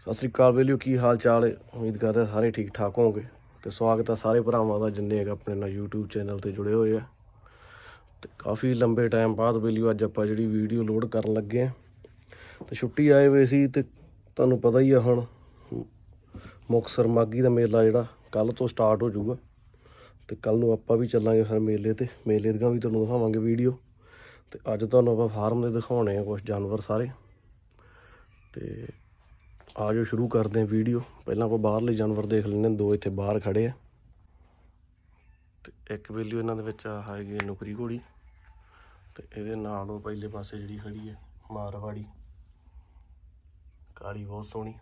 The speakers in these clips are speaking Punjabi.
ਸਤਿ ਸ੍ਰੀ ਅਕਾਲ ਬੇਲੀਓ, ਕੀ ਹਾਲ ਚਾਲ ਹੈ? ਉਮੀਦ ਕਰਦੇ ਹਾਂ ਸਾਰੇ ਠੀਕ ਠਾਕ ਹੋਵੋਗੇ। ਤੇ ਸਵਾਗਤ ਹੈ ਸਾਰੇ ਭਰਾਵਾਂ ਦਾ ਜਿੰਨੇ ਹੈਗਾ ਆਪਣੇ ਨਾਲ YouTube ਚੈਨਲ ਤੇ ਜੁੜੇ ਹੋਏ ਆ। ਤੇ ਕਾਫੀ ਲੰਬੇ ਟਾਈਮ ਬਾਅਦ ਬੇਲੀਓ, ਅੱਜ ਆਪਾਂ ਜਿਹੜੀ ਵੀਡੀਓ ਲੋਡ ਕਰਨ ਲੱਗੇ ਆ। ਤੇ ਛੁੱਟੀ ਆਏ ਹੋਏ ਸੀ ਤੇ ਤੁਹਾਨੂੰ ਪਤਾ ਹੀ ਆ ਹੁਣ ਮੁਕਸਰ ਮਾਗੀ ਦਾ ਮੇਲਾ ਜਿਹੜਾ ਕੱਲ ਤੋਂ ਸਟਾਰਟ ਹੋ ਜਾਊਗਾ। ਤੇ ਕੱਲ ਨੂੰ ਆਪਾਂ ਵੀ ਚੱਲਾਂਗੇ ਫਿਰ ਮੇਲੇ ਤੇ, ਮੇਲੇ ਦੀਆਂ ਵੀ ਤੁਹਾਨੂੰ ਦਿਖਾਵਾਂਗੇ ਵੀਡੀਓ ਤੇ ਅੱਜ ਤੁਹਾਨੂੰ ਆਪਾਂ ਫਾਰਮ ਦੇ ਦਿਖਾਉਣੇ ਆ ਕੁਝ ਜਾਨਵਰ ਸਾਰੇ। ਤੇ ਆ ਆਜੋ ਸ਼ੁਰੂ ਕਰਦੇ ਹਾਂ ਵੀਡੀਓ। ਪਹਿਲਾਂ ਆਪਾਂ ਬਾਹਰਲੇ ਜਾਨਵਰ ਦੇਖ ਲੈਂਦੇ ਦੋ ਇੱਥੇ ਬਾਹਰ ਖੜੇ ਆ। ਤੇ ਇੱਕ ਬੇਲੀ ਇਹਨਾਂ ਦੇ ਵਿੱਚ ਆ ਹੈਗੀ ਨੁਕਰੀ ਘੋੜੀ। ਤੇ ਇਹਦੇ ਨਾਲ ਉਹ ਪਹਿਲੇ ਪਾਸੇ ਜਿਹੜੀ ਖੜੀ ਹੈ ਮਾਰਵਾੜੀ। ਕਾਲੀ ਬਹੁਤ ਸੋਹਣੀ।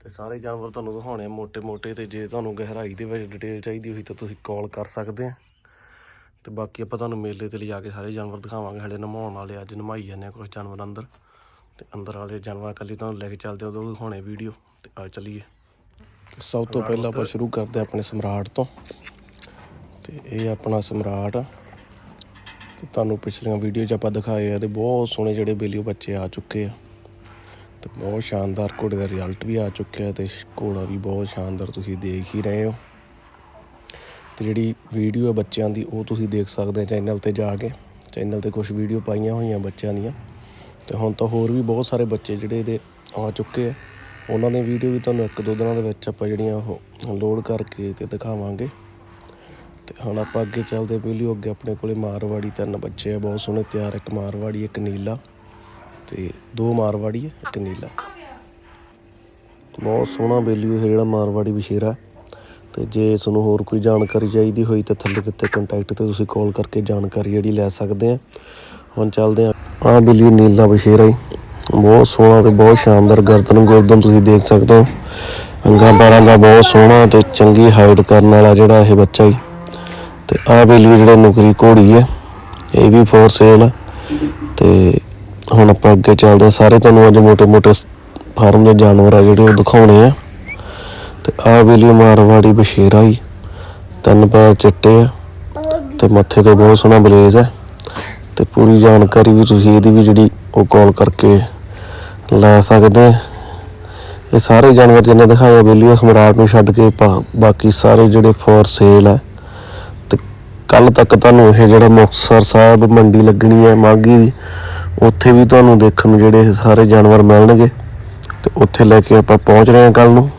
ਤੇ ਸਾਰੇ ਜਾਨਵਰ ਤੁਹਾਨੂੰ ਦਿਖਾਉਣੇ ਆ ਮੋٹے-ਮੋٹے ਤੇ ਜੇ ਤੁਹਾਨੂੰ ਗਹਿਰਾਈ ਦੇ ਵਿੱਚ ਡਿਟੇਲ ਚਾਹੀਦੀ ਹੋਈ ਤਾਂ ਤੁਸੀਂ ਕਾਲ ਕਰ ਸਕਦੇ ਆ। ਤੇ ਬਾਕੀ ਆਪਾਂ ਤੁਹਾਨੂੰ ਮੇਲੇ ਤੇ ਲਿਜਾ ਕੇ ਸਾਰੇ ਜਾਨਵਰ ਦਿਖਾਵਾਂਗੇ, ਹਲੇ ਨਮਾਉਣ ਵਾਲੇ ਅੱਜ ਨਮਾਈ ਜਾਂਦੇ ਆ ਕੁਝ ਜਾਨਵਰ ਅੰਦਰ। ਤੇ ਅੰਦਰ ਵਾਲੇ ਜਾਨਵਰਾਂ ਕੱਲੀ ਤੁਹਾਨੂੰ ਲੈ ਕੇ ਚੱਲਦੇ ਉਦੋਂ ਦਿਖਾਉਣੇ ਵੀਡੀਓ ਤੇ ਆ ਚੱਲੀਏ। ਸਭ ਤੋਂ ਪਹਿਲਾਂ ਆਪਾਂ ਸ਼ੁਰੂ ਕਰਦੇ ਹਾਂ ਆਪਣੇ ਸਮਰਾਟ ਤੋਂ। ਤੇ ਇਹ ਆਪਣਾ ਸਮਰਾਟ ਆ। ਤੇ ਤੁਹਾਨੂੰ ਪਿਛਲੀਆਂ ਵੀਡੀਓ 'ਚ ਆਪਾਂ ਦਿਖਾਏ ਆ ਤੇ ਬਹੁਤ ਸੋਹਣੇ ਜਿਹੜੇ ਬੇਲੀਓ ਬੱਚੇ ਆ ਚੁੱਕੇ ਆ। ਤੇ ਬਹੁਤ ਸ਼ਾਨਦਾਰ ਘੋੜੇ ਦਾ ਰਿਜ਼ਲਟ ਵੀ ਆ ਚੁੱਕਿਆ ਤੇ ਘੋੜਾ ਵੀ ਬਹੁਤ ਸ਼ਾਨਦਾਰ ਤੁਸੀਂ ਦੇਖ ਹੀ ਰਹੇ ਹੋ। ਤੇ ਜਿਹੜੀ ਵੀਡੀਓ ਹੈ ਬੱਚਿਆਂ ਦੀ ਉਹ ਤੁਸੀਂ ਦੇਖ ਸਕਦੇ ਆ ਚੈਨਲ ਤੇ ਜਾ ਕੇ। ਚੈਨਲ ਤੇ ਕੁਝ ਵੀਡੀਓ ਪਾਈਆਂ ਹੋਈਆਂ ਬੱਚਿਆਂ ਦੀਆਂ। ਤੇ ਹੁਣ ਤਾਂ ਹੋਰ ਵੀ ਬਹੁਤ ਸਾਰੇ ਬੱਚੇ ਜਿਹੜੇ ਇਹਦੇ ਆ ਚੁੱਕੇ ਆ। ਉਹਨਾਂ ਦੀ ਵੀਡੀਓ ਵੀ ਤੁਹਾਨੂੰ ਇੱਕ ਦੋ ਦਿਨਾਂ ਦੇ ਵਿੱਚ ਆਪਾਂ ਜਿਹੜੀਆਂ ਉਹ ਲੋਡ ਕਰਕੇ ਤੇ ਦਿਖਾਵਾਂਗੇ। ਤੇ ਹੁਣ ਆਪਾਂ ਅੱਗੇ ਚੱਲਦੇ ਪਹਿਲੀ ਅੱਗੇ ਆਪਣੇ ਕੋਲੇ ਮਾਰਵਾੜੀ ਤਿੰਨ ਬੱਚੇ ਆ, ਬਹੁਤ ਸੋਹਣੇ, ਤਿਆਰ ਇੱਕ ਮਾਰਵਾੜੀ, ਇੱਕ ਨੀਲਾ ਤੇ ਦੋ ਮਾਰਵਾੜੀ ਹੈ ਇੱਕ ਨੀਲਾ। ਬਹੁਤ ਸੋਹਣਾ ਬੇਲੀ ਇਹ ਜਿਹੜਾ ਮਾਰਵਾੜੀ ਵਿਸ਼ੇਰਾ ਤੇ ਜੇ ਤੁਹਾਨੂੰ ਹੋਰ ਕੋਈ ਜਾਣਕਾਰੀ ਚਾਹੀਦੀ ਹੋਈ ਤਾਂ ਥੱਲੇ ਦਿੱਤੇ ਕੰਟੈਕਟ ਤੇ ਤੁਸੀਂ ਕਾਲ ਕਰਕੇ ਜਾਣਕਾਰੀ ਜਿਹੜੀ ਲੈ ਸਕਦੇ ਆ। ਹੁਣ ਚੱਲਦੇ ਆ। ਆ ਬਿੱਲੀ ਨੀਲਾ ਬਸ਼ੇਰਾ ਹੀ। ਬਹੁਤ ਸੋਹਣਾ ਤੇ ਬਹੁਤ ਸ਼ਾਨਦਾਰ ਗਰਦਨ ਗੋਦਨ ਤੁਸੀਂ ਦੇਖ ਸਕਦੇ ਹੋ। ਅੰਗਾਂ ਬਾਰਾਂ ਦਾ ਬਹੁਤ ਸੋਹਣਾ ਤੇ ਚੰਗੀ ਹਾਈਟ ਕਰਨ ਵਾਲਾ ਜਿਹੜਾ ਇਹ ਬੱਚਾ ਹੀ। ਤੇ ਆ ਬਿੱਲੀ ਜਿਹੜਾ ਨੁਕਰੀ ਘੋੜੀ ਹੈ, ਇਹ ਵੀ ਫੋਰ ਸੇਲ ਤੇ ਹੁਣ ਆਪਾਂ ਅੱਗੇ ਚੱਲਦੇ ਸਾਰੇ ਤੁਹਾਨੂੰ ਅੱਜ ਮੋਟੇ-ਮੋਟੇ ਫਾਰਮ ਦੇ ਜਾਨਵਰ ਆ ਜਿਹੜੇ ਉਹ ਦਿਖਾਉਣੇ ਆ। ਤੇ ਆ ਬਿੱਲੀ ਮਾਰਵਾੜੀ ਬਸ਼ੇਰਾ ਹੀ। ਤਿੰਨ ਪੈਰ ਚਿੱਟੇ ਆ ਤੇ ਮੱਥੇ ਤੇ ਬਹੁਤ ਸੋਹਣਾ ਬਲੇਜ਼ ਹੈ ਤੇ ਪੂਰੀ ਜਾਣਕਾਰੀ ਵੀ ਤੁਸੀਂ ਇਹਦੀ ਵੀ ਜਿਹੜੀ ਉਹ ਕਾਲ ਕਰਕੇ ਲੈ ਸਕਦੇ ਇਹ ਸਾਰੇ ਜਾਨਵਰ ਜਿਹਨੇ ਦਿਖਾਏ ਬੇਲੀ ਸਮਰਾਟ ਨੂੰ ਛੱਡ ਕੇ ਬਾ- ਬਾਕੀ ਸਾਰੇ ਜਿਹੜੇ ਫੋਰ ਸੇਲ ਹੈ ਤੇ ਕੱਲ ਤੱਕ ਤੁਹਾਨੂੰ ਇਹ ਜਿਹੜਾ ਮੁਕਤਸਰ ਸਾਹਿਬ ਮੰਡੀ ਲੱਗਣੀ ਹੈ ਮਾਗੀ ਦੀ, ਉੱਥੇ ਵੀ ਤੁਹਾਨੂੰ ਦੇਖਣ ਨੂੰ ਜਿਹੜੇ ਇਹ ਸਾਰੇ ਜਾਨਵਰ ਮਿਲਣਗੇ। ਤੇ ਉੱਥੇ ਲੈ ਕੇ ਆਪਾਂ ਪਹੁੰਚ ਰਹੇ ਹਾਂ ਕੱਲ ਨੂੰ।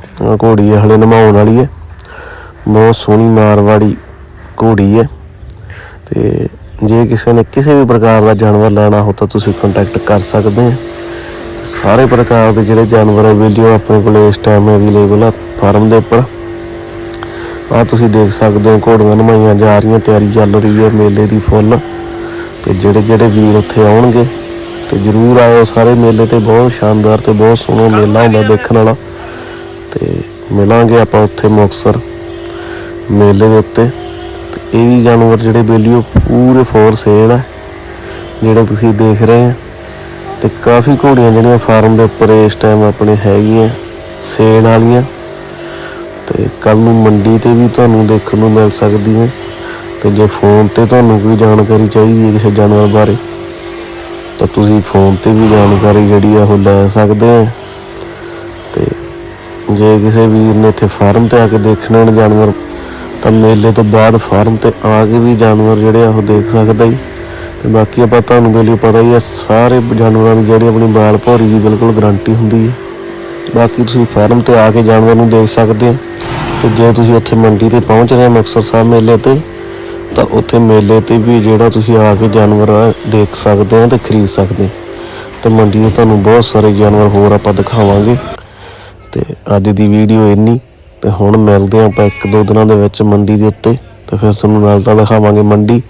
ਘੋੜੀ ਹੈ ਹਲੇ ਨਮਾਉਣ ਵਾਲੀ ਹੈ। ਬਹੁਤ ਸੋਹਣੀ ਮਾਰਵਾੜੀ ਘੋੜੀ ਹੈ। ਤੇ ਜੇ ਕਿਸੇ ਨੇ ਕਿਸੇ ਵੀ ਪ੍ਰਕਾਰ ਦਾ ਜਾਨਵਰ ਲੈਣਾ ਹੋ ਤਾਂ ਤੁਸੀਂ ਕੰਟੈਕਟ ਕਰ ਸਕਦੇ ਹੋ ਸਾਰੇ ਪ੍ਰਕਾਰ ਦੇ ਜਿਹੜੇ ਜਾਨਵਰ ਵੀਡੀਓ ਆਪਣੇ ਕੋਲ ਇਸ ਟਾਈਮ ਅਵੇਲੇਬਲ ਆ, ਫਾਰਮ ਦੇ ਉੱਪਰ। ਆ ਤੁਸੀਂ ਦੇਖ ਸਕਦੇ ਹੋ, ਘੋੜੀਆਂ ਨਮਾਈਆਂ ਜਾ ਰਹੀਆਂ, ਤਿਆਰੀ ਚੱਲ ਰਹੀ ਹੈ ਮੇਲੇ ਦੀ ਫੁੱਲ। ਤੇ ਜਿਹੜੇ ਜਿਹੜੇ ਵੀਰ ਉੱਥੇ ਆਉਣਗੇ, ਤੇ ਜਰੂਰ ਆਇਓ ਸਾਰੇ ਮੇਲੇ ਤੇ, ਬਹੁਤ ਸ਼ਾਨਦਾਰ ਤੇ ਬਹੁਤ ਸੋਹਣਾ ਮੇਲਾ ਹੁੰਦਾ ਦੇਖਣ ਵਾਲਾ। ਤੇ ਮਿਲਾਂਗੇ ਆਪਾਂ ਉੱਥੇ ਮੁਕਤਸਰ ਮੇਲੇ ਦੇ ਉੱਤੇ। ਇਹ ਵੀ ਜਾਨਵਰ ਜਿਹੜੇ ਬੇਲੀਓ ਪੂਰੇ ਫੋਰ ਸੇਲ ਆ, ਜਿਹੜੇ ਤੁਸੀਂ ਦੇਖ ਰਹੇ ਆ। ਤੇ ਕਾਫੀ ਘੋੜੀਆਂ ਜਿਹੜੀਆਂ ਫਾਰਮ ਦੇ ਉੱਪਰ ਇਸ ਟਾਈਮ ਆਪਣੇ ਹੈਗੀਆਂ, ਸੇਲ ਵਾਲੀਆਂ। ਤੇ ਕੱਲ ਨੂੰ ਮੰਡੀ ਤੇ ਵੀ ਤੁਹਾਨੂੰ ਦੇਖਣ ਨੂੰ ਮਿਲ ਸਕਦੀ ਹੈ ਤੇ ਜੇ ਫੋਨ ਤੇ ਤੁਹਾਨੂੰ ਕੋਈ ਜਾਣਕਾਰੀ ਚਾਹੀਦੀ ਹੈ ਕਿਸੇ ਜਾਨਵਰ ਬਾਰੇ, ਤਾਂ ਤੁਸੀਂ ਫੋਨ ਤੇ ਵੀ ਜਾਣਕਾਰੀ ਜਿਹੜੀ ਆ ਉਹ ਲੈ ਸਕਦੇ ਆ। ਤੇ ਜੇ ਕਿਸੇ ਵੀਰ ਨੇ ਇੱਥੇ ਫਾਰਮ ਤੇ ਆ ਕੇ ਦੇਖਣਾ ਜਾਨਵਰ ਤਾਂ ਮੇਲੇ ਤੋਂ ਬਾਅਦ ਫਾਰਮ ਤੇ ਆ ਕੇ ਵੀ ਜਾਨਵਰ ਜਿਹੜੇ ਆ ਉਹ ਦੇਖ ਸਕਦਾ ਜੀ। ਤੇ ਬਾਕੀ ਆਪਾਂ ਤੁਹਾਨੂੰ ਬੇਲੀ ਪਤਾ ਹੀ ਆ, ਸਾਰੇ ਜਾਨਵਰਾਂ ਦੀ ਜਿਹੜੀ ਆਪਣੀ ਬਾਲ ਭੌਰੀ ਦੀ ਬਿਲਕੁਲ ਗਾਰੰਟੀ ਹੁੰਦੀ ਹੈ ਬਾਕੀ ਤੁਸੀਂ ਫਾਰਮ ਤੇ ਆ ਕੇ ਜਾਨਵਰ ਨੂੰ ਦੇਖ ਸਕਦੇ ਹੋ ਤੇ ਜੇ ਤੁਸੀਂ ਉੱਥੇ ਮੰਡੀ ਤੇ ਪਹੁੰਚ ਰਹੇ ਹੋ ਮੁਕਤਸਰ ਸਾਹਿਬ ਮੇਲੇ ਤੇ, ਤਾਂ ਉੱਥੇ ਮੇਲੇ ਤੇ ਵੀ ਜਿਹੜਾ ਤੁਸੀਂ ਆ ਕੇ ਜਾਨਵਰ ਦੇਖ ਸਕਦੇ ਹੋ ਤੇ ਖਰੀਦ ਸਕਦੇ ਹੋ। ਤੇ ਮੰਡੀ ਤੇ ਤੁਹਾਨੂੰ ਬਹੁਤ ਸਾਰੇ ਜਾਨਵਰ ਹੋਰ ਆਪਾਂ ਦਿਖਾਵਾਂਗੇ। ਤੇ ਅੱਜ ਦੀ ਵੀਡੀਓ ਇੰਨੀ। ਤੇ ਹੁਣ ਮਿਲਦੇ ਹਾਂ ਆਪਾਂ ਇੱਕ ਦੋ ਦਿਨਾਂ ਦੇ ਵਿੱਚ ਮੰਡੀ ਦੇ ਉੱਤੇ, ਤੇ ਫਿਰ ਤੁਹਾਨੂੰ ਨਾਲ ਤਾਂ ਦਿਖਾਵਾਂਗੇ ਮੰਡੀ।